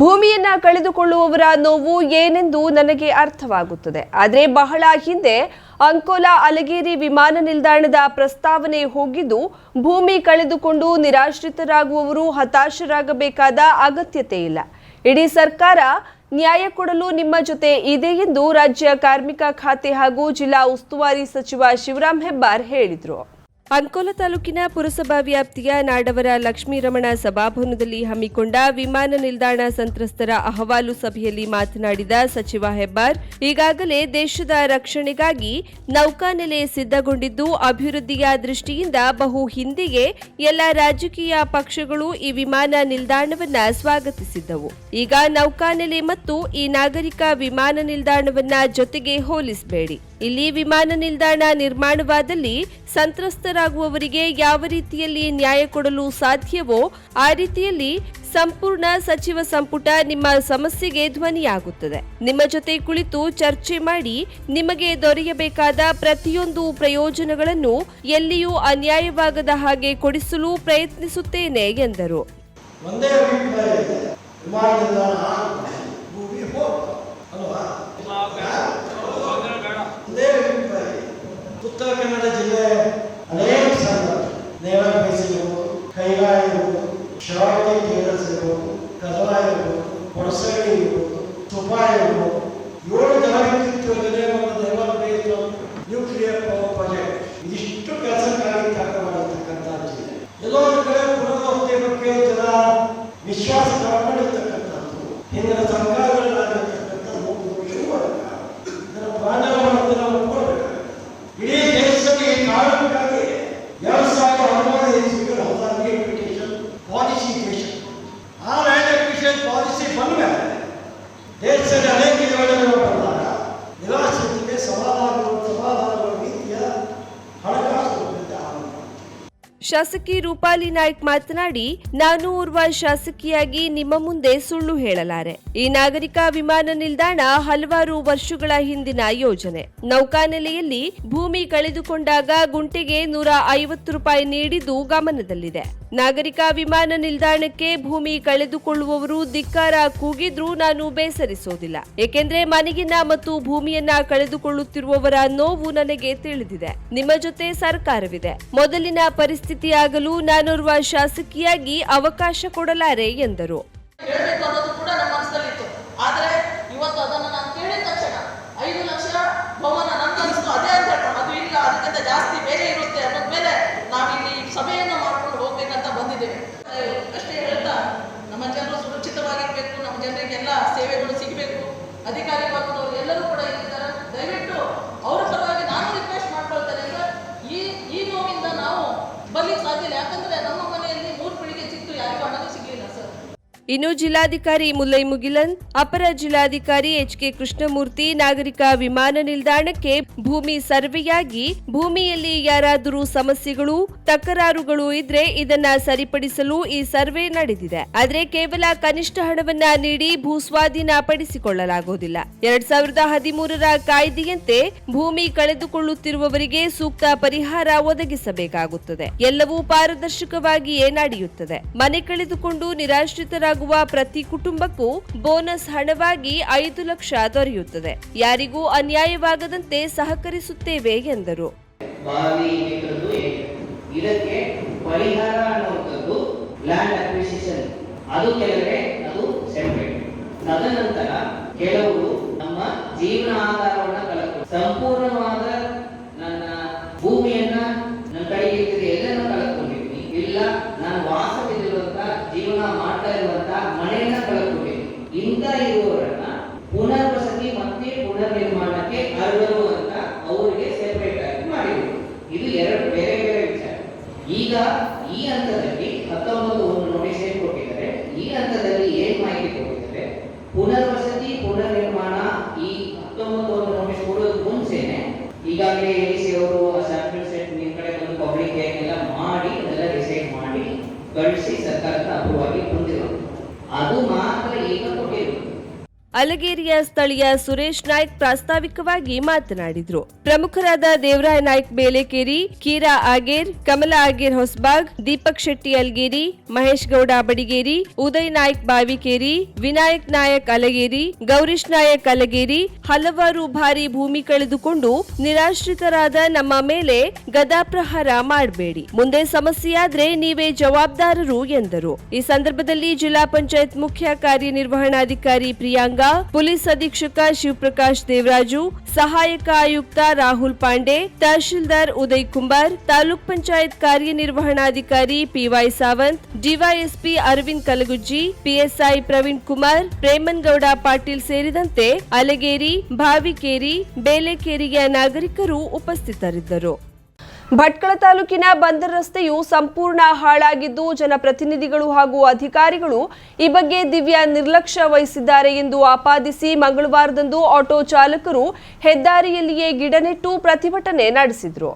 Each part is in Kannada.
ಭೂಮಿಯನ್ನ ಕಳೆದುಕೊಳ್ಳುವವರ ನೋವು ಏನೆಂದು ನನಗೆ ಅರ್ಥವಾಗುತ್ತದೆ. ಆದರೆ ಬಹಳ ಹಿಂದೆ ಅಂಕೋಲಾ ಅಲಗೇರಿ ವಿಮಾನ ನಿಲ್ದಾಣದ ಪ್ರಸ್ತಾವನೆ ಹೋಗಿದ್ದು, ಭೂಮಿ ಕಳೆದುಕೊಂಡು ನಿರಾಶ್ರಿತರಾಗುವವರು ಹತಾಶರಾಗಬೇಕಾದ ಅಗತ್ಯತೆ ಇಲ್ಲ. ಇಡೀ ಸರ್ಕಾರ ನ್ಯಾಯ ಕೊಡಲು ನಿಮ್ಮ ಜೊತೆ ಇದೆ ಎಂದು ರಾಜ್ಯ ಕಾರ್ಮಿಕ ಖಾತೆ ಹಾಗೂ ಜಿಲ್ಲಾ ಉಸ್ತುವಾರಿ ಸಚಿವ ಶಿವರಾಂ ಹೆಬ್ಬಾರ್ ಹೇಳಿದರು. ಅಂಕೋಲ ತಾಲೂಕಿನ ಪುರಸಭಾ ವ್ಯಾಪ್ತಿಯ ನಾಡವರ ಲಕ್ಷ್ಮೀರಮಣ ಸಭಾಭವನದಲ್ಲಿ ಹಮ್ಮಿಕೊಂಡ ವಿಮಾನ ನಿಲ್ದಾಣ ಸಂತ್ರಸ್ತರ ಅಹವಾಲು ಸಭೆಯಲ್ಲಿ ಮಾತನಾಡಿದ ಸಚಿವ ಹೆಬ್ಬಾರ್, ಈಗಾಗಲೇ ದೇಶದ ರಕ್ಷಣೆಗಾಗಿ ನೌಕಾನೆಲೆ ಸಿದ್ಧಗೊಂಡಿದ್ದು ಅಭಿವೃದ್ಧಿಯ ದೃಷ್ಟಿಯಿಂದ ಬಹು ಹಿಂದೆಯೇ ಎಲ್ಲ ರಾಜಕೀಯ ಪಕ್ಷಗಳು ಈ ವಿಮಾನ ನಿಲ್ದಾಣವನ್ನ ಸ್ವಾಗತಿಸಿದ್ದವು. ಈಗ ನೌಕಾನೆಲೆ ಮತ್ತು ಈ ನಾಗರಿಕ ವಿಮಾನ ನಿಲ್ದಾಣವನ್ನ ಜೊತೆಗೆ ಹೋಲಿಸಬೇಡಿ. ಇಲ್ಲಿ ವಿಮಾನ ನಿಲ್ದಾಣ ನಿರ್ಮಾಣವಾದಲ್ಲಿ ಸಂತ್ರಸ್ತರಾಗುವವರಿಗೆ ಯಾವ ರೀತಿಯಲ್ಲಿ ನ್ಯಾಯ ಕೊಡಲು ಸಾಧ್ಯವೋ ಆ ರೀತಿಯಲ್ಲಿ ಸಂಪೂರ್ಣ ಸಚಿವ ಸಂಪುಟ ನಿಮ್ಮ ಸಮಸ್ಯೆಗೆ ಧ್ವನಿಯಾಗುತ್ತದೆ. ನಿಮ್ಮ ಜೊತೆ ಕುಳಿತು ಚರ್ಚೆ ಮಾಡಿ ನಿಮಗೆ ದೊರೆಯಬೇಕಾದ ಪ್ರತಿಯೊಂದು ಪ್ರಯೋಜನಗಳನ್ನು ಎಲ್ಲಿಯೂ ಅನ್ಯಾಯವಾಗದ ಹಾಗೆ ಕೊಡಿಸಲು ಪ್ರಯತ್ನಿಸುತ್ತೇನೆ, ಎಂದರು ಒಂದೇ ಅಭಿಪ್ರಾಯ ಇದೆ ವಿಮಾನ ನಿಲ್ದಾಣ ಆಗ್ಬೇಕು, ಭೂಮಿ ಹೋಗ್ಬೇಕು ಅಲ್ವಾ ಒಂದೇ ಅಭಿಪ್ರಾಯ ಇದೆ. ಉತ್ತರ ಕನ್ನಡ ಜಿಲ್ಲೆ ಅನೇಕ ಸಂಘ ನೇರ ಬೇಸ್ ಇರ್ಬೋದು ಕೈಗಾಯ ಇರ್ಬೋದು ಶ್ರಾವಣಿ ಟೇಲರ್ಸ್ ಇರ್ಬೋದು ಕದವ ಇರ್ಬೋದು ಹೊಡಸಗಡಿ ಇರ್ಬೋದು ತುಫಾ ಇರ್ಬೋದು ಏಳು ಜಲವಿದ್ಯುತ್ ಯೋಜನೆ ಮತ್ತು naval base nuclear power project. ಇದಿಷ್ಟು ಕೆಲಸಕ್ಕಾಗಿ ತ್ಯಾಗ ಮಾಡಿರ್ತಕ್ಕಂಥ ಜಿಲ್ಲೆ. ಎಲ್ಲೋ ಒಂದು ಕಡೆ ಪುನರ್ವಸತಿ ಬಗ್ಗೆ ಜನ ವಿಶ್ವಾಸ ಕಳ್ಕೊಂಡಿರ್ತಕ್ಕಂಥದ್ದು ಹಿಂದಿನ ಸರ್ಕಾರಗಳಾಗಿರ್ತಕ್ಕಂಥ ಮೂರು ದೋಷಗಳು ಇದರ ಪ್ರಾಣವನ್ನು ನಾವು ಒಪ್ಕೊಳ್ಬೇಕಾಗುತ್ತೆ ಇಡೀ ದೇಶದಲ್ಲಿ ಕಾರಣಕ್ಕಾಗಿ ಎರಡು ಸಾವಿರದ ಹದಿನಾರು ಇಸ್ವಿಗಳ ಹೊಸ ರಿಪಿಟೇಷನ್ ಪಾಲಿಸಿ ದೇಶ ಆ ಲ್ಯಾಂಡ್ ಅಕ್ವಿಷನ್ ಪಾಲಿಸಿ ಬಂದ ಮೇಲೆ ದೇಶದಲ್ಲಿ ಅನೇಕ ಯೋಜನೆಗಳು ಬಂದಾಗ ನಿರಾಶ್ರಿತರಿಗೆ ಸಮಾಧಾನ ಸಮಾಧಾನಗಳ ರೀತಿಯ ಹಣಕಾಸು ಲಭ್ಯತೆ ಆಗಬೇಕು ಶಾಸಕಿ ರೂಪಾಲಿ ನಾಯ್ಕ್ ಮಾತನಾಡಿ, ನಾನು ಓರ್ವ ಶಾಸಕಿಯಾಗಿ ನಿಮ್ಮ ಮುಂದೆ ಸುಳ್ಳು ಹೇಳಲಾರೆ. ಈ ನಾಗರಿಕ ವಿಮಾನ ನಿಲ್ದಾಣ ಹಲವಾರು ವರ್ಷಗಳ ಹಿಂದಿನ ಯೋಜನೆ. ನೌಕಾನೆಲೆಯಲ್ಲಿ ಭೂಮಿ ಕಳೆದುಕೊಂಡಾಗ ಗುಂಟೆಗೆ ನೂರ ಐವತ್ತು ರೂಪಾಯಿ ನೀಡಿದ್ದು ಗಮನದಲ್ಲಿದೆ. ನಾಗರಿಕ ವಿಮಾನ ನಿಲ್ದಾಣಕ್ಕೆ ಭೂಮಿ ಕಳೆದುಕೊಳ್ಳುವವರು ಧಿಕ್ಕಾರ ಕೂಗಿದ್ರೂ ನಾನು ಬೇಸರಿಸೋದಿಲ್ಲ ಏಕೆಂದ್ರೆ ಮನೆಗಿನ ಮತ್ತು ಭೂಮಿಯನ್ನ ಕಳೆದುಕೊಳ್ಳುತ್ತಿರುವವರ ನೋವು ನನಗೆ ತಿಳಿದಿದೆ. ನಿಮ್ಮ ಜೊತೆ ಸರ್ಕಾರವಿದೆ. ಮೊದಲಿನ ಪರಿಸ್ಥಿತಿಯಾಗಲು ನಾನೋರ್ವ ಶಾಸಕಿಯಾಗಿ ಅವಕಾಶ ಕೊಡಲಾರೆ ಎಂದರು ಹೇಳ್ಬೇಕು ಅನ್ನೋದು ಕೂಡ ನಮ್ಮ ಮನಸ್ಸಲ್ಲಿತ್ತು ಆದ್ರೆ ಇವತ್ತು ಅದನ್ನ ನಾನು ಕೇಳಿದ ತಕ್ಷಣ ಐದು ಲಕ್ಷ ಭವನ ನನ್ನ ಅನಿಸ್ತು ಅದೇ ಅಂತ ಹೇಳ್ತಾರೆ ಅದು ಇಲ್ಲ ಅದಕ್ಕಿಂತ ಜಾಸ್ತಿ ಬೇರೆ ಇರುತ್ತೆ ಅನ್ನೋದ್ ಮೇಲೆ ನಾವಿಲ್ಲಿ ಸಭೆಯನ್ನ ಮಾಡ್ಕೊಂಡು ಹೋಗ್ಬೇಕಂತ ಬಂದಿದ್ದೇವೆ ಅಹ್, ಅಷ್ಟೇ ಹೇಳ್ತಾ ನಮ್ಮ ಜನರು ಸುರಕ್ಷಿತವಾಗಿರ್ಬೇಕು ನಮ್ಮ ಜನರಿಗೆಲ್ಲ ಸೇವೆಗಳು ಸಿಗಬೇಕು ಅಧಿಕಾರಿ ವರ್ಗದವರು ಎಲ್ಲರೂ ಕೂಡ ಇಲ್ಲಿದ್ದಾರೆ ದಯವಿಟ್ಟು ಅವರ ಪರವಾಗಿ ನಾನು ರಿಕ್ವೆಸ್ಟ್ ಮಾಡ್ಕೊಳ್ತೇನೆ ಅಂದ್ರೆ ಈ ಈ ನೋವಿಂದ ನಾವು ಬರ್ಲಿಕ್ಕೆ ಸಾಧ್ಯ ಇಲ್ಲ ಯಾಕಂದ್ರೆ ನಮ್ಮ ಮನೆಯಲ್ಲಿ ಮೂರು ಪೀಳಿಗೆ ಸಿಕ್ತು ಯಾರಿಗೂ ಹಣನೂ ಸಿಗ್ಲಿಲ್ಲ ಸರ್ ಇನ್ನು ಜಿಲ್ಲಾಧಿಕಾರಿ ಮುಲ್ಲೈ ಮುಗಿಲನ್, ಅಪರ ಜಿಲ್ಲಾಧಿಕಾರಿ ಎಚ್ ಕೆ ಕೃಷ್ಣಮೂರ್ತಿ, ನಾಗರಿಕ ವಿಮಾನ ನಿಲ್ದಾಣಕ್ಕೆ ಭೂಮಿ ಸರ್ವೆಯಾಗಿ ಭೂಮಿಯಲ್ಲಿ ಯಾರಾದರೂ ಸಮಸ್ಯೆಗಳು, ತಕರಾರುಗಳು ಇದ್ರೆ ಇದನ್ನ ಸರಿಪಡಿಸಲು ಈ ಸರ್ವೆ ನಡೆದಿದೆ. ಆದರೆ ಕೇವಲ ಕನಿಷ್ಠ ಹಣವನ್ನ ನೀಡಿ ಭೂ ಸ್ವಾಧೀನ ಪಡಿಸಿಕೊಳ್ಳಲಾಗುವುದಿಲ್ಲ ಎರಡ್ ಸಾವಿರದ ಹದಿಮೂರರ ಕಾಯ್ದೆಯಂತೆ ಭೂಮಿ ಕಳೆದುಕೊಳ್ಳುತ್ತಿರುವವರಿಗೆ ಸೂಕ್ತ ಪರಿಹಾರ ಒದಗಿಸಬೇಕಾಗುತ್ತದೆ. ಎಲ್ಲವೂ ಪಾರದರ್ಶಕವಾಗಿಯೇ ನಡೆಯುತ್ತದೆ ಮನೆ ಕಳೆದುಕೊಂಡು ನಿರಾಶ್ರಿತರಾಗುವ ಪ್ರತಿ ಕುಟುಂಬಕ್ಕೂ ಬೋನಸ್ ಹಣವಾಗಿ ಐದು ಲಕ್ಷ ದೊರೆಯುತ್ತದೆ. ಯಾರಿಗೂ ಅನ್ಯಾಯವಾಗದಂತೆ ಸಹಕರಿಸುತ್ತೇವೆ ಎಂದರು. ಇದಕ್ಕೆ ಪರಿಹಾರ ಅನ್ನುವಂಥದ್ದು ಲ್ಯಾಂಡ್ ಅಕ್ವಿಸಿಷನ್ ಅದು ಕೆಲವೇ ಅದು ಸೆಪರೇಟ್ ತದನಂತರ ಕೆಲವರು ನಮ್ಮ ಜೀವನ ಆಧಾರವನ್ನು ಕಳಕೊಂಡು ಸಂಪೂರ್ಣವಾದ ನನ್ನ ಭೂಮಿಯನ್ನ ನನ್ನ ಕಡೆಗೆ ಇಟ್ಟಿದೆ ಎಲ್ಲನೂ ಕಳ್ಕೊಂಡಿದ್ದೀನಿ ಇಲ್ಲ ನಾನು ವಾಸವಿರುವಂತ ಜೀವನ ಮಾಡ್ತಾ ಇರುವಂತ ಮನೆಯನ್ನ ಕಳ್ಕೊಂಡಿದ್ದೀನಿ ಇಂಥ ಇರುವವರನ್ನ ಪುನರ್ವಸತಿ ಮತ್ತೆ ಪುನರ್ನಿರ್ಮಾಣಕ್ಕೆ ಅರ್ಹರು ಅಂತ ಅವರಿಗೆ ಸೆಪರೇಟ್ ಆಗಿ ಮಾಡಿದ್ರು ಇದು ಎರಡು ಬೇರೆ ಬೇರೆ ವಿಚಾರ ಈಗ ಈ ಹಂತದಲ್ಲಿ ಹತ್ತೊಂಬತ್ತು ಒಂದು ನೋಟಿಸ್ ಏನ್ ಕೊಟ್ಟಿದ್ದಾರೆ ಈ ಹಂತದಲ್ಲಿ ಏನ್ ಮಾಹಿತಿ ಕೊಟ್ಟಿದ್ದಾರೆ ಪುನರ್ವಸತಿ ಪುನರ್ನಿರ್ಮಾಣ ಈ ಹತ್ತೊಂಬತ್ತು ಒಂದು ನೋಟಿಸ್ ಕೊಡೋದು ಮುಂಚೆನೆ ಈಗಾಗಲೇ ಎ ಸಿ ಅವರು ಸ್ಯಾಂಪಲ್ ಸೆಟ್ ನಿಮ್ ಕಡೆ ಬಂದು ಪಬ್ಲಿಕ್ ಎಲ್ಲ ಮಾಡಿ ಅದೆಲ್ಲ ಡಿಸೈಡ್ ಕಳಿಸಿ ಸರ್ಕಾರದ ಅಪ್ರೂವ್ ಆಗಿ ಬಂದಿರೋದು ಅದು ಮಾತ್ರ ಈಗ ಅಲಗೇರಿಯ ಸ್ಥಳೀಯ ಸುರೇಶ್ ನಾಯ್ಕ್ ಪ್ರಾಸ್ತಾವಿಕವಾಗಿ ಮಾತನಾಡಿದ್ರು. ಪ್ರಮುಖರಾದ ದೇವರಾಯ ನಾಯ್ಕ್ ಬೇಲೆಕೇರಿ, ಕೀರಾ ಆಗೇರ್, ಕಮಲಾ ಆಗೇರ್ ಹೊಸಬಾಗ್, ದೀಪಕ್ ಶೆಟ್ಟಿ ಅಲ್ಗೇರಿ, ಮಹೇಶ್ ಗೌಡ ಬಡಿಗೇರಿ, ಉದಯ್ ನಾಯ್ಕ್ ಬಾವಿಕೇರಿ, ವಿನಾಯಕ್ ನಾಯಕ್ ಅಲಗೇರಿ, ಗೌರೀಶ್ ನಾಯಕ್ ಅಲಗೇರಿ ಹಲವಾರು ಭಾರಿ ಭೂಮಿ ಕಳೆದುಕೊಂಡು ನಿರಾಶ್ರಿತರಾದ ನಮ್ಮ ಮೇಲೆ ಗದಾಪ್ರಹಾರ ಮಾಡಬೇಡಿ. ಮುಂದೆ ಸಮಸ್ಯೆಯಾದ್ರೆ ನೀವೇ ಜವಾಬ್ದಾರರು ಎಂದರು. ಈ ಸಂದರ್ಭದಲ್ಲಿ ಜಿಲ್ಲಾ ಪಂಚಾಯತ್ ಮುಖ್ಯ ಕಾರ್ಯನಿರ್ವಹಣಾಧಿಕಾರಿ ಪ್ರಿಯಾಂಗಾ ಪೊಲೀಸ್ ಅಧೀಕ್ಷಕ ಶಿವಪ್ರಕಾಶ್ ದೇವರಾಜು, ಸಹಾಯಕ ಆಯುಕ್ತ ರಾಹುಲ್ ಪಾಂಡೆ, ತಹಶೀಲ್ದಾರ್ ಉದಯ್ ಕುಂಬಾರ್, ತಾಲೂಕ್ ಪಂಚಾಯತ್ ಕಾರ್ಯನಿರ್ವಹಣಾಧಿಕಾರಿ P Y Sawant, DYSP Arvind Kalagujji PSI Praveen Kumar, Premangouda Patil ಸೇರಿದಂತೆ ಅಲಗೇರಿ ಭಾವಿಕೇರಿ ಬೇಲೆಕೇರಿಯ ನಾಗರಿಕರು ಉಪಸ್ಥಿತರಿದ್ದರು. ಭಟ್ಕಳ ತಾಲೂಕಿನ ಬಂದರ್ ರಸ್ತೆಯು ಸಂಪೂರ್ಣ ಹಾಳಾಗಿದ್ದು ಜನಪ್ರತಿನಿಧಿಗಳು ಹಾಗೂ ಅಧಿಕಾರಿಗಳು ಈ ಬಗ್ಗೆ ದಿವ್ಯ ನಿರ್ಲಕ್ಷ್ಯ ವಹಿಸಿದ್ದಾರೆ ಎಂದು ಆಪಾದಿಸಿ ಮಂಗಳವಾರದಂದು ಆಟೋ ಚಾಲಕರು ಹೆದ್ದಾರಿಯಲ್ಲಿಯೇ ಗಿಡ ನೆಟ್ಟು ಪ್ರತಿಭಟನೆ ನಡೆಸಿದರು.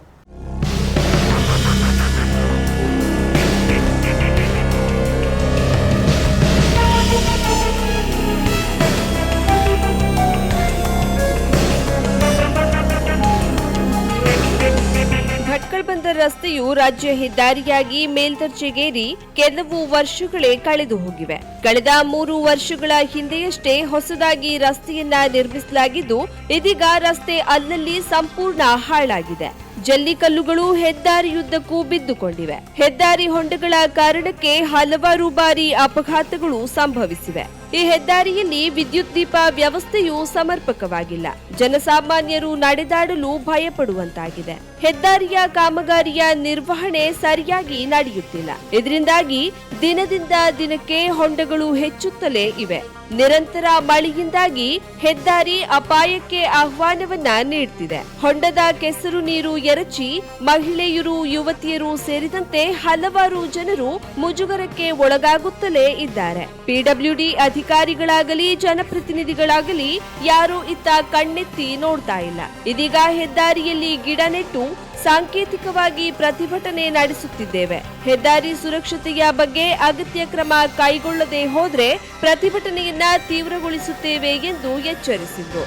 ಭಟ್ಕಳ ಬಂದರ್ ರಸ್ತೆಯು ರಾಜ್ಯ ಹೆದ್ದಾರಿಯಾಗಿ ಮೇಲ್ದರ್ಜೆಗೇರಿ ಕೆಲವು ವರ್ಷಗಳೇ ಕಳೆದು ಹೋಗಿವೆ. ಕಳೆದ ಮೂರು ವರ್ಷಗಳ ಹಿಂದೆಯಷ್ಟೇ ಹೊಸದಾಗಿ ರಸ್ತೆಯನ್ನ ನಿರ್ಮಿಸಲಾಗಿದ್ದು, ಇದೀಗ ರಸ್ತೆ ಅಲ್ಲಲ್ಲಿ ಸಂಪೂರ್ಣ ಹಾಳಾಗಿದೆ. ಜಲ್ಲಿಕಲ್ಲುಗಳು ಹೆದ್ದಾರಿಯುದ್ದಕ್ಕೂ ಬಿದ್ದುಕೊಂಡಿವೆ. ಹೆದ್ದಾರಿ ಹೊಂಡಗಳ ಕಾರಣಕ್ಕೆ ಹಲವಾರು ಬಾರಿ ಅಪಘಾತಗಳು ಸಂಭವಿಸಿವೆ. ಈ ಹೆದ್ದಾರಿಯಲ್ಲಿ ವಿದ್ಯುತ್ ದೀಪ ವ್ಯವಸ್ಥೆಯು ಸಮರ್ಪಕವಾಗಿಲ್ಲ. ಜನಸಾಮಾನ್ಯರು ನಡೆದಾಡಲು ಭಯಪಡುವಂತಾಗಿದೆ. ಹೆದ್ದಾರಿಯ ಕಾಮಗಾರಿಯ ನಿರ್ವಹಣೆ ಸರಿಯಾಗಿ ನಡೆಯುತ್ತಿಲ್ಲ. ಇದರಿಂದಾಗಿ ದಿನದಿಂದ ದಿನಕ್ಕೆ ಹೊಂಡಗಳು ಹೆಚ್ಚುತ್ತಲೇ ಇವೆ. ನಿರಂತರ ಮಳೆಯಿಂದಾಗಿ ಹೆದ್ದಾರಿ ಅಪಾಯಕ್ಕೆ ಆಹ್ವಾನವನ್ನ ನೀಡುತ್ತಿದೆ ಹೊಂಡದ ಕೆಸರು ನೀರು ಎರಚಿ ಮಹಿಳೆಯರು, ಯುವತಿಯರು ಸೇರಿದಂತೆ ಹಲವಾರು ಜನರು ಮುಜುಗರಕ್ಕೆ ಒಳಗಾಗುತ್ತಲೇ ಇದ್ದಾರೆ. ಪಿಡಬ್ಲ್ಯೂಡಿ ಅಧಿಕಾರಿಗಳಾಗಲಿ, ಜನಪ್ರತಿನಿಧಿಗಳಾಗಲಿ ಯಾರೂ ಇತ್ತ ಕಣ್ಣೆತ್ತಿ ನೋಡ್ತಾ ಇಲ್ಲ. ಇದೀಗ ಹೆದ್ದಾರಿಯಲ್ಲಿ ಗಿಡ ನೆಟ್ಟು ಸಾಂಕೇತಿಕವಾಗಿ ಪ್ರತಿಭಟನೆ ನಡೆಸುತ್ತಿದ್ದೇವೆ. ಹೆದ್ದಾರಿ ಸುರಕ್ಷತೆಯ ಬಗ್ಗೆ ಅಗತ್ಯ ಕ್ರಮ ಕೈಗೊಳ್ಳದೆ ಹೋದರೆ ಪ್ರತಿಭಟನೆಯನ್ನ ತೀವ್ರಗೊಳಿಸುತ್ತೇವೆ ಎಂದು ಎಚ್ಚರಿಸಿದ್ದು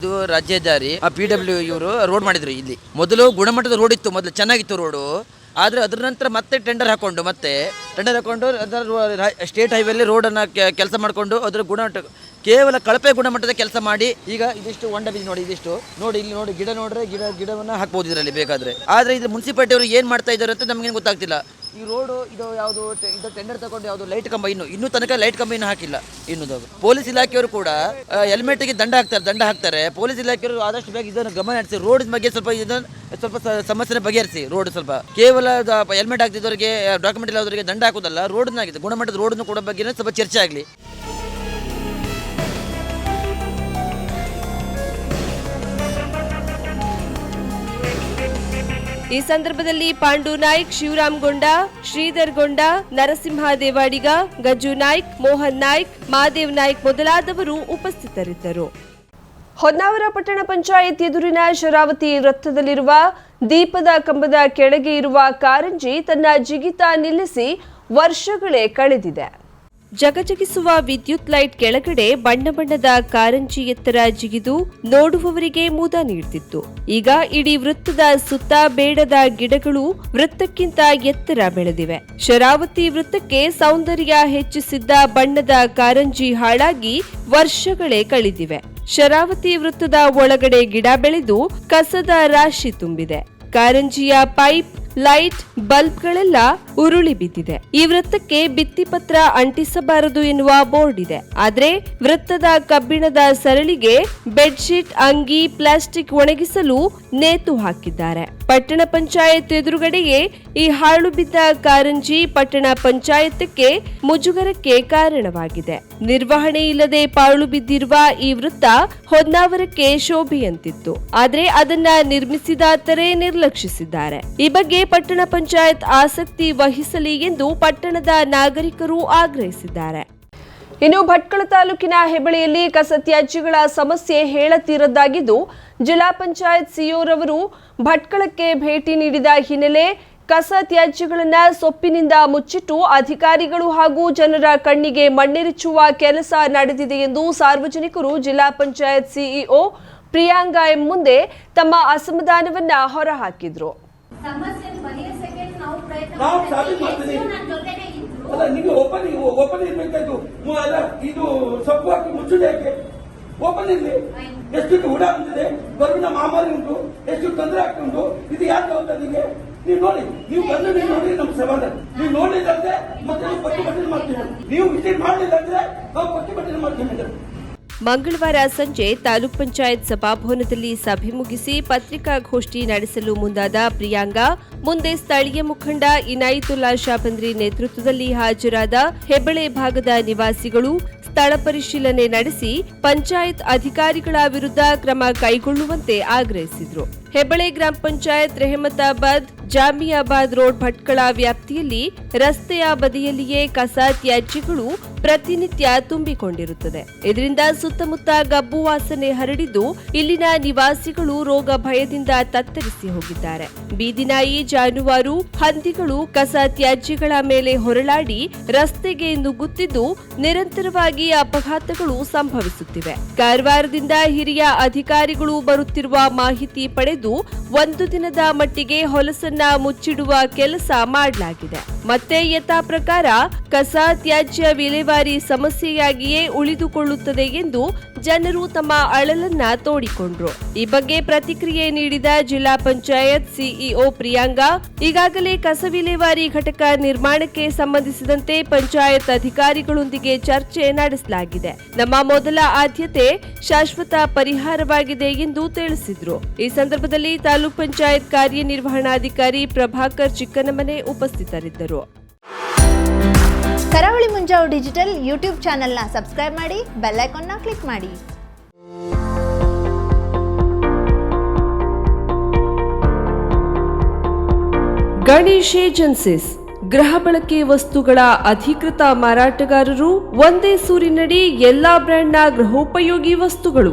ಇದು ರಾಜ್ಯ ಹೆದ್ದಾರಿ. ಆ ಪಿ ಡಬ್ಲ್ಯೂ ಇವರು ರೋಡ್ ಮಾಡಿದ್ರು ಇಲ್ಲಿ. ಮೊದಲು ಗುಣಮಟ್ಟದ ರೋಡ್ ಇತ್ತು. ಮೊದಲು ಚೆನ್ನಾಗಿತ್ತು ರೋಡು ಆದರೆ ಅದರ ನಂತರ ಮತ್ತೆ ಟೆಂಡರ್ ಹಾಕ್ಕೊಂಡು ಮತ್ತೆ ಟೆಂಡರ್ ಹಾಕೊಂಡು ಅದರ ಸ್ಟೇಟ್ ಹೈವೇಲಿ ರೋಡನ್ನು ಕೆಲಸ ಮಾಡಿಕೊಂಡು ಅದರ ಗುಣಮಟ್ಟ ಕೇವಲ ಕಳಪೆ ಗುಣಮಟ್ಟದ ಕೆಲಸ ಮಾಡಿ ಈಗ ಇದಿಷ್ಟು ಹೊಂಡ ಬೀಜ ನೋಡಿ, ಇದಿಷ್ಟು. ನೋಡಿ, ಇಲ್ಲಿ ನೋಡಿ, ಗಿಡ ನೋಡ್ರೆ ಗಿಡ, ಗಿಡವನ್ನು ಹಾಕ್ಬೋದು ಇದರಲ್ಲಿ ಬೇಕಾದರೆ. ಆದರೆ ಇದು ಮುನ್ಸಿಪಾಲ್ಟಿಯವರು ಏನು ಮಾಡ್ತಾ ಇದ್ದಾರೆ ಅಂತ ನಮಗೇನು ಗೊತ್ತಾಗ್ತಿಲ್ಲ. ಈ ರೋಡು ಇದು ಯಾವುದು ಇದು ಟೆಂಡರ್ ತಗೊಂಡು ಯಾವುದು ಲೈಟ್ ಕಂಬ ಇನ್ನು, ಇನ್ನೂ ತನಕ ಲೈಟ್ ಕಂಬ ಇನ್ನು ಹಾಕಿಲ್ಲ ಇನ್ನು ಪೊಲೀಸ್ ಇಲಾಖೆಯವರು ಕೂಡ ಹೆಲ್ಮೆಟ್ಗೆ ದಂಡ ಹಾಕ್ತಾರೆ ದಂಡ ಹಾಕ್ತಾರೆ. ಪೊಲೀಸ್ ಇಲಾಖೆಯವರು ಆದಷ್ಟು ಬೇಗ ಇದನ್ನು ಗಮನ ಹರಿಸಿ ರೋಡ್ ಬಗ್ಗೆ ಸ್ವಲ್ಪ ಇದನ್ನು, ಸ್ವಲ್ಪ ಸಮಸ್ಯೆ ಸಮಸ್ಯೆನ ಬಗೆಹರಿಸಿ, ರೋಡ್ ಸ್ವಲ್ಪ. ಕೇವಲ ಹೆಲ್ಮೆಟ್ ಹಾಕ್ತಿದ್ದವರಿಗೆ ಡಾಕ್ಯುಮೆಂಟ್ ಇಲ್ಲದವರಿಗೆ ದಂಡ ಹಾಕೋದಲ್ಲ ರೋಡ್ನಾಗಿದೆ, ಗುಣಮಟ್ಟದ ರೋಡ್ನು ಕೂಡ ಬಗ್ಗೆ ಸ್ವಲ್ಪ ಚರ್ಚೆ ಆಗಲಿ. ಈ ಸಂದರ್ಭದಲ್ಲಿ ಪಾಂಡು ನಾಯ್ಕ್, ಶಿವರಾಮ್ ಗೊಂಡ, ಶ್ರೀಧರ್ ಗೊಂಡ, ನರಸಿಂಹ ದೇವಾಡಿಗ ಗಜ್ಜು ನಾಯ್ಕ್, ಮೋಹನ್ ನಾಯ್ಕ್ ಮಹಾದೇವ್ ನಾಯ್ಕ್ ಮೊದಲಾದವರು ಉಪಸ್ಥಿತರಿದ್ದರು. ಹೊನ್ನಾವರ ಪಟ್ಟಣ ಪಂಚಾಯತ್ ಎದುರಿನ ಶರಾವತಿ ವೃತ್ತದಲ್ಲಿರುವ ದೀಪದ ಕಂಬದ ಕೆಳಗೆ ಇರುವ ಕಾರಂಜಿ ತನ್ನ ಜಿಗಿತ ನಿಲ್ಲಿಸಿ ವರ್ಷಗಳೇ ಕಳೆದಿದೆ. ಜಗಜಗಿಸುವ ವಿದ್ಯುತ್ ಲೈಟ್ ಕೆಳಗಡೆ ಬಣ್ಣ ಬಣ್ಣದ ಕಾರಂಜಿ ಎತ್ತರ ಜಿಗಿದು ನೋಡುವವರಿಗೆ ಮುದ ನೀಡುತ್ತಿತ್ತು ಈಗ ಇಡೀ ವೃತ್ತದ ಸುತ್ತ ಬೇಡದ ಗಿಡಗಳು ವೃತ್ತಕ್ಕಿಂತ ಎತ್ತರ ಬೆಳೆದಿವೆ. ಶರಾವತಿ ವೃತ್ತಕ್ಕೆ ಸೌಂದರ್ಯ ಹೆಚ್ಚಿಸಿದ್ದ ಬಣ್ಣದ ಕಾರಂಜಿ ಹಾಳಾಗಿ ವರ್ಷಗಳೇ ಕಳೆದಿವೆ. ಶರಾವತಿ ವೃತ್ತದ ಒಳಗಡೆ ಗಿಡ ಬೆಳೆದು ಕಸದ ರಾಶಿ ತುಂಬಿದೆ. ಕಾರಂಜಿಯ ಪೈಪ್ ಲೈಟ್ ಬಲ್ಬ್ಗಳೆಲ್ಲ ಉರುಳಿ ಬಿದ್ದಿದೆ. ಈ ವೃತ್ತಕ್ಕೆ ಭಿತ್ತಿಪತ್ರ ಅಂಟಿಸಬಾರದು ಎನ್ನುವ ಬೋರ್ಡ್ ಇದೆ. ಆದ್ರೆ ವೃತ್ತದ ಕಬ್ಬಿಣದ ಸರಳಿಗೆ ಬೆಡ್ಶೀಟ್, ಅಂಗಿ, ಪ್ಲಾಸ್ಟಿಕ್ ಒಣಗಿಸಲು ನೇತು ಹಾಕಿದ್ದಾರೆ. ಪಟ್ಟಣ ಪಂಚಾಯತ್ ಎದುರುಗಡೆಗೆ ಈ ಹಾಳು ಬಿದ್ದ ಕಾರಂಜಿ ಪಟ್ಟಣ ಪಂಚಾಯತ್ಗೆ ಮುಜುಗರಕ್ಕೆ ಕಾರಣವಾಗಿದೆ. ನಿರ್ವಹಣೆ ಇಲ್ಲದೆ ಪಾಳು ಬಿದ್ದಿರುವ ಈ ವೃತ್ತ ಹೊನ್ನಾವರಕ್ಕೆ ಶೋಭೆಯಂತಿತ್ತು. ಆದರೆ ಅದನ್ನ ನಿರ್ಮಿಸಿದಾತರೇ ನಿರ್ಲಕ್ಷಿಸಿದ್ದಾರೆ. ಈ ಬಗ್ಗೆ ಪಟ್ಟಣ ಪಂಚಾಯತ್ ಆಸಕ್ತಿ ವಹಿಸಲಿ ಎಂದು ಪಟ್ಟಣದ ನಾಗರಿಕರು ಆಗ್ರಹಿಸಿದ್ದಾರೆ. ಇನ್ನು ಭಟ್ಕಳ ತಾಲೂಕಿನ ಹೆಬಳಿಯಲ್ಲಿ ಕಸ ತ್ಯಾಜ್ಯಗಳ ಸಮಸ್ಯೆ ಹೇಳತೀರದ್ದಾಗಿದ್ದು ಜಿಲ್ಲಾ ಪಂಚಾಯತ್ ಸಿಇಒರವರು ಭಟ್ಕಳಕ್ಕೆ ಭೇಟಿ ನೀಡಿದ ಹಿನ್ನೆಲೆ ಕಸ ತ್ಯಾಜ್ಯಗಳನ್ನು ಸೊಪ್ಪಿನಿಂದ ಮುಚ್ಚಿಟ್ಟು ಅಧಿಕಾರಿಗಳು ಹಾಗೂ ಜನರ ಕಣ್ಣಿಗೆ ಮಣ್ಣೆರಚುವ ಕೆಲಸ ನಡೆದಿದೆ ಎಂದು ಸಾರ್ವಜನಿಕರು ಜಿಲ್ಲಾ ಪಂಚಾಯತ್ ಸಿಇಒ ಪ್ರಿಯಾಂಗ ಎಂ ಮುಂದೆ ತಮ್ಮ ಅಸಮಾಧಾನವನ್ನ ಹೊರಹಾಕಿದ್ರು. ಅಲ್ಲ, ನಿಮಗೆ ಓಪನ್ ಓಪನ್ ಇರ್ಬೇಕಾಯ್ತು ಅಲ್ಲ, ಇದು ಸೊಪ್ಪು ಹಾಕಿ ಮುಚ್ಚುದು ಯಾಕೆ? ಓಪನ್ ಇರ್ಲಿ. ಎಷ್ಟು ಹುಡ ಅಂತಿದೆ ಗರ್ಭಿಣ ಮಾಮಾರಿ ಉಂಟು ಎಷ್ಟು ತೊಂದರೆ ಆಗ್ತುಂಟು ಇದು ಯಾರು ನಿಮಗೆ? ನೀವು ನೋಡಿ, ನೀವು ಬಂದು ನೀವು ನೋಡಿ ನಮ್ಮ ಸಮಾಧಾನ. ನೀವು ನೋಡಿದಂತೆ ಮತ್ತೆ ನಾವು ಪ್ರತಿಭಟನೆ ಮಾಡ್ತೀವಿ. ನೀವು ವಿಸಿಟ್ ಮಾಡಲಿಲ್ಲ ಅಂದ್ರೆ ನಾವು ಪ್ರತಿಭಟನೆ ಮಾಡ್ತೀವಿ. ಮೇಡಮ್ ಮಂಗಳವಾರ ಸಂಜೆ ತಾಲೂಕ್ ಪಂಚಾಯತ್ ಸಭಾಭವನದಲ್ಲಿ ಸಭೆ ಮುಗಿಸಿ ಪತ್ರಿಕಾಗೋಷ್ಠಿ ನಡೆಸಲು ಮುಂದಾದ ಪ್ರಿಯಾಂಗಾ, ಮುಂದೆ ಸ್ಥಳೀಯ ಮುಖಂಡ ಇನಾಯಿತುಲ್ಲಾ ಶಾಬಂದ್ರಿ ನೇತೃತ್ವದಲ್ಲಿ ಹಾಜರಾದ ಹೆಬ್ಬಳೆ ಭಾಗದ ನಿವಾಸಿಗಳು ಸ್ಥಳ ಪರಿಶೀಲನೆ ನಡೆಸಿ ಪಂಚಾಯತ್ ಅಧಿಕಾರಿಗಳ ವಿರುದ್ಧ ಕ್ರಮ ಕೈಗೊಳ್ಳುವಂತೆ ಆಗ್ರಹಿಸಿದರು. ಹೆಬ್ಬಳೆ ಗ್ರಾಮ ಪಂಚಾಯತ್ ರೆಹಮತಾಬಾದ್, ಜಾಮಿಯಾಬಾದ್ ರೋಡ್ ಭಟ್ಕಳ ವ್ಯಾಪ್ತಿಯಲ್ಲಿ ರಸ್ತೆಯ ಬದಿಯಲ್ಲಿಯೇ ಕಸ ತ್ಯಾಜ್ಯಗಳು ಪ್ರತಿನಿತ್ಯ ತುಂಬಿಕೊಂಡಿರುತ್ತದೆ. ಇದರಿಂದ ಸುತ್ತಮುತ್ತ ಗಬ್ಬು ವಾಸನೆ ಹರಡಿದ್ದು ಇಲ್ಲಿನ ನಿವಾಸಿಗಳು ರೋಗ ಭಯದಿಂದ ತತ್ತರಿಸಿ ಹೋಗಿದ್ದಾರೆ. ಬೀದಿನಾಯಿ ಜಾನುವಾರು ಹಂದಿಗಳು ಕಸ ತ್ಯಾಜ್ಯಗಳ ಮೇಲೆ ಹೊರಳಾಡಿ ರಸ್ತೆಗೆ ನುಗ್ಗುತ್ತಿದ್ದು ನಿರಂತರವಾಗಿ ಅಪಘಾತಗಳು ಸಂಭವಿಸುತ್ತಿವೆ. ಕಾರವಾರದಿಂದ ಹಿರಿಯ ಅಧಿಕಾರಿಗಳು ಬರುತ್ತಿರುವ ಮಾಹಿತಿ ಪಡೆದು ಒಂದು ದಿನದ ಮಟ್ಟಿಗೆ ಹೊಲಸನ್ನ ಮುಚ್ಚಿಡುವ ಕೆಲಸ ಮಾಡಲಾಗಿದೆ. ಮತ್ತೆ ಯಥಾ ಪ್ರಕಾರ ಕಸ ತ್ಯಾಜ್ಯ ವಿಲೇವಾರಿ ಸಮಸ್ಯೆಯಾಗಿಯೇ ಉಳಿದುಕೊಳ್ಳುತ್ತದೆ ಎಂದು ಜನರು ತಮ್ಮ ಅಳಲನ್ನ ತೋಡಿಕೊಂಡ್ರು. ಈ ಬಗ್ಗೆ ಪ್ರತಿಕ್ರಿಯೆ ನೀಡಿದ ಜಿಲ್ಲಾ ಪಂಚಾಯತ್ ಸಿಇಒ ಪ್ರಿಯಾಂಗಾ, ಈಗಾಗಲೇ ಕಸ ವಿಲೇವಾರಿ ಘಟಕ ನಿರ್ಮಾಣಕ್ಕೆ ಸಂಬಂಧಿಸಿದಂತೆ ಪಂಚಾಯತ್ ಅಧಿಕಾರಿಗಳೊಂದಿಗೆ ಚರ್ಚೆ ನಡೆಸಲಾಗಿದೆ. ನಮ್ಮ ಮೊದಲ ಆದ್ಯತೆ ಶಾಶ್ವತ ಪರಿಹಾರವಾಗಿದೆ ಎಂದು ತಿಳಿಸಿದ್ರು. ಈ ಸಂದರ್ಭದಲ್ಲಿ ತಾಲೂಕ್ ಪಂಚಾಯತ್ ಕಾರ್ಯನಿರ್ವಹಣಾಧಿಕಾರಿ ಪ್ರಭಾಕರ್ ಚಿಕ್ಕನಮನೆ ಉಪಸ್ಥಿತರಿದ್ದರು. ಕರಾವಳಿ ಮುಂಜಾವು ಡಿಜಿಟಲ್ ಯೂಟ್ಯೂಬ್ ಚಾನೆಲ್ನ ಸಬ್ಸ್ಕ್ರೈಬ್ ಮಾಡಿ, ಬೆಲ್ ಐಕಾನ್ನ ಕ್ಲಿಕ್ ಮಾಡಿ. ಗಣೇಶ್ ಏಜೆನ್ಸಿಸ್, ಗೃಹ ಬಳಕೆ ವಸ್ತುಗಳ ಅಧಿಕೃತ ಮಾರಾಟಗಾರರು ಒಂದೇ ಸೂರಿನಡಿ ಎಲ್ಲಾ ಬ್ರ್ಯಾಂಡ್ನ ಗೃಹೋಪಯೋಗಿ ವಸ್ತುಗಳು.